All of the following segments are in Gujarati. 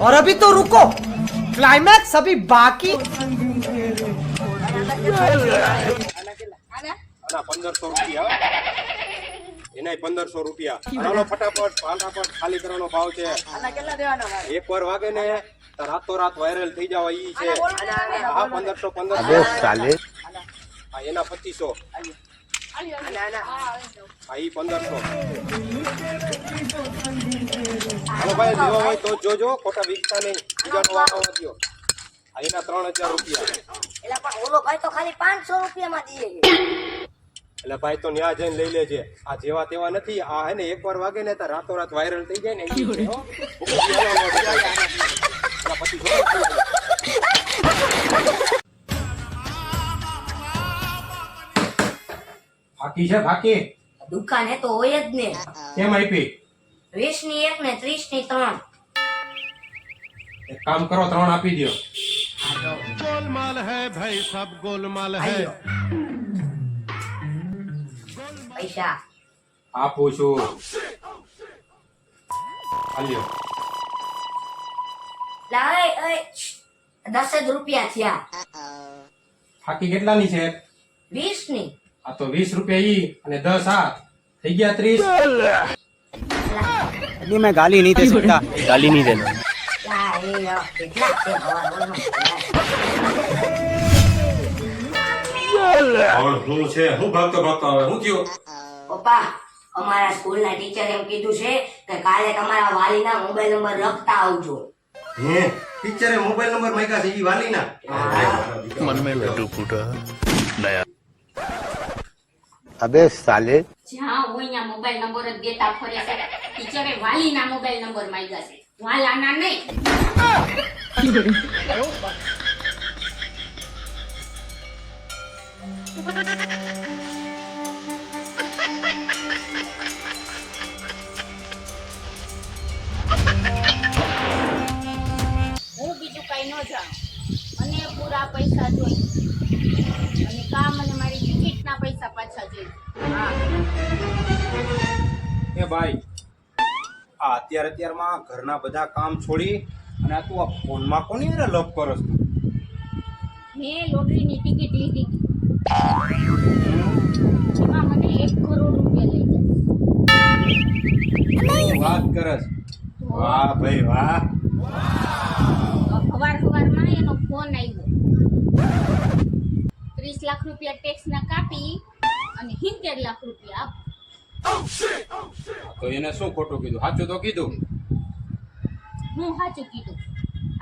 और अभी तो रुको क्लाइमैक्स अभी बाकी આના પંદરસો રૂપિયા એનાય પંદરસો રૂપિયા ચાલો ફટાફટ ફટાફટ ખાલી કરવાનો ભાવ છે એક વાર વાગે ને તો રાતો રાત વાયરલ થઈ જવા ઈ છે હા પંદરસો પંદરસો હા એના પચીસો હા ઈ પંદરસો. હાલો ભાઈ લેવા હોય તો જોજો ખોટા વિકતા નહીં. બીજાનો વાંધો વધ્યો એના ત્રણ હજાર રૂપિયા. એટલે પણ ઓલો ભાઈ તો ખાલી પાંચસો રૂપિયામાં દે છે. એટલે ભાઈ તો ન્યા જઈને લઈ લેજે. આ જેવા તેવા નથી. આ હે ને એકવાર વાગે ને તો રાતો રાત વાયરલ થઈ જાય ને બાકી છે બાકી? દુકાન તો હોય જ ને. કેમ આપી? વીસની એક ને ત્રીસની ત્રણ. એક કામ કરો ત્રણ આપી દો ગોલમાલ હે ભાઈ સબ ગોલમાલ હે. પૈસા. આપું છું. આલ્યો લાય. દસ જ રૂપિયા થયા. થાકી કેટલાની છે? વીસની આ તો વીસ રૂપિયા ઈ અને દસ આ થઈ ગયા ત્રીસ नहीं मैं गाली नहीं दे सकता गाली नहीं देना લા એ લો, કેટલા છે હવા હવામાં? શું છે હું ભાગતો ભાગતો આવે હું થયો પપ્પા અમારા સ્કૂલના ટીચર એમ કીધું છે કે કાલે તમારા વાલીના મોબાઈલ નંબર લખતા આવજો હે ટીચરે મોબાઈલ નંબર માંગ્યા છે ઈ વાલીના मन में लड्डू फूटा नया અબે સાલે. જ્યાં હોય ત્યાં મોબાઈલ નંબર જ દેતા ફરે છે. ટીચરે વાલીના મોબાઈલ નંબર માંગ્યા છે. વાલાના નહીં. હું બીજું કઈ ન જાઉં અને પૂરા પૈસા જોઈ. અને કામ અને મારી ટિકિટના પૈસા પાછા જોઈએ હા. ભાઈ આ અત્યારે અત્યારમાં ઘરના બધા કામ છોડી અને આ તું આ ફોનમાં કોની અરે લપ કરસ મેં લોટરીની ટિકિટ લીધી. એમાં મને એક કરોડ રૂપિયા લઈ ગયા. વાત કરસ. વાહ ભાઈ વાહ. સવાર સવારમાં એનો ફોન આવ્યો. લાખ રૂપિયા ટેક્સના કાપી અને સિત્તેર લાખ રૂપિયા આપ. તો એને શું ખોટું કીધું? સાચું તો કીધું. હું સાચું કીધું.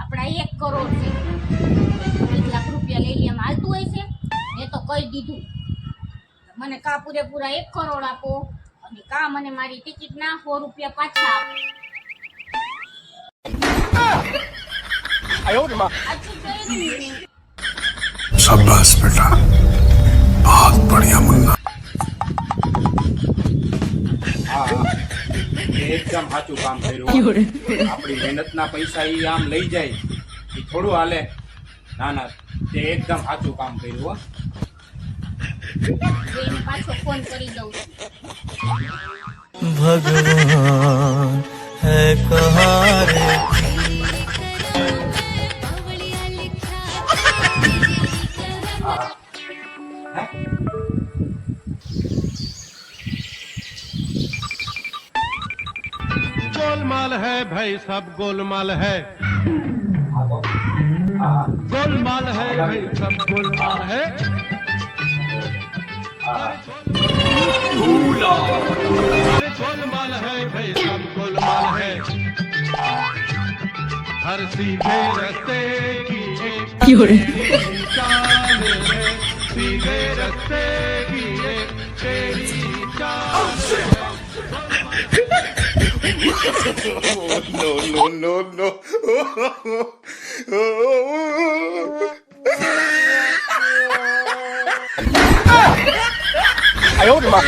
આપણા એક કરોડ છે. એક લાખ રૂપિયા લઈ લે એમ હાલતું હોય છે. મેં તો કહી દીધું. મને કા પૂરેપૂરા એક કરોડ આપો અને કા મને મારી ટિકિટ ના સો રૂપિયા પાછા આપો. ને? शाबाश बेटा बहुत बढ़िया मुन्ना હા હા એ એકદમ સાચું કામ કર્યું હો. આપણી મહેનતના પૈસા ઈ આમ લઈ જાય એ થોડું હાલે ના ના તે એકદમ સાચું કામ કર્યું હો જઈને પાછો ફોન કરી દઉં છું है भाई सब गोलमाल है। गोलमाल है भाई सब गोलमाल है। गोलमाल है भाई सब गोलमाल है। हर सीधे रास्ते की no, no, no, no. I owed him up.